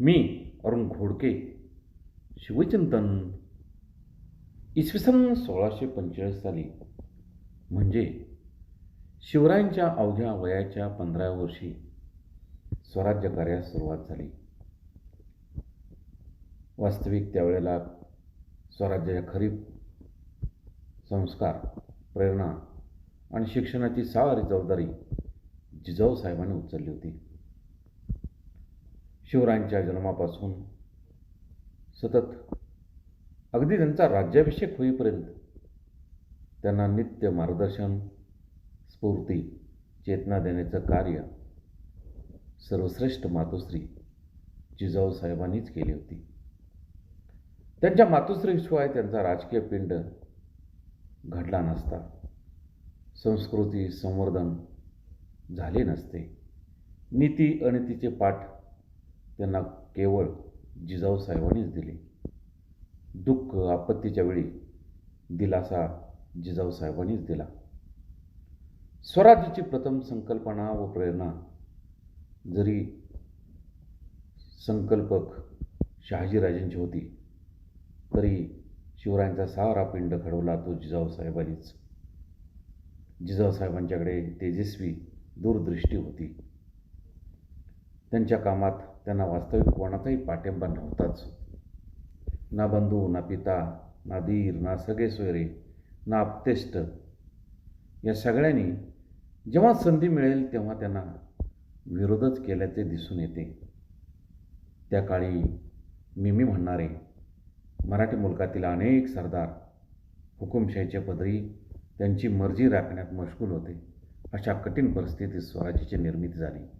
मी अरुण घोडके शिवचिंतन इसवी सन सोळाशे पंचेचाळीस साली. म्हणजे शिवरायांच्या अवघ्या वयाच्या पंधराव्या वर्षी स्वराज्य कार्यास सुरुवात झाली. वास्तविक त्यावेळेला स्वराज्याच्या खरीप संस्कार प्रेरणा आणि शिक्षणाची सारी जबाबदारी जिजाऊ साहेबांनी उचलली होती. शिवरायांच्या जन्मापासून सतत. अगदी त्यांचा राज्याभिषेक होईपर्यंत त्यांना नित्य मार्गदर्शन स्फूर्ती चेतना देण्याचं कार्य सर्वश्रेष्ठ मातोश्री जिजाऊ साहेबांनीच केली होती. त्यांच्या मातोश्रीशिवाय त्यांचा राजकीय पिंड घडला नसता. संस्कृती संवर्धन झाले नसते. नीती अनितीचे पाठ त्यांना केवळ जिजाऊ साहेबांनीच दिले. दुःख आपत्तीच्या वेळी दिलासा जिजाऊ साहेबांनीच दिला. स्वराज्याची प्रथम संकल्पना व प्रेरणा जरी संकल्पक शहाजीराजेंची होती तरी शिवरायांचा सारा पिंड घडवला तो जिजाऊ साहेबांनीच. जिजाऊ साहेबांच्याकडे तेजस्वी दूरदृष्टी होती. त्यांच्या कामात त्यांना वास्तविक कोणाचाही पाठिंबा नव्हताच. ना बंधू ना पिता ना धीर ना सगळे सोयरे ना आपतेष्ट या सगळ्यांनी जेव्हा संधी मिळेल तेव्हा त्यांना विरोधच केल्याचे दिसून येते. त्या काळी मिमी म्हणणारे मराठी मुलकातील अनेक सरदार हुकुमशाहीच्या पदरी त्यांची मर्जी राखण्यात मशगूल होते. अशा कठीण परिस्थितीत स्वराज्याची निर्मिती झाली.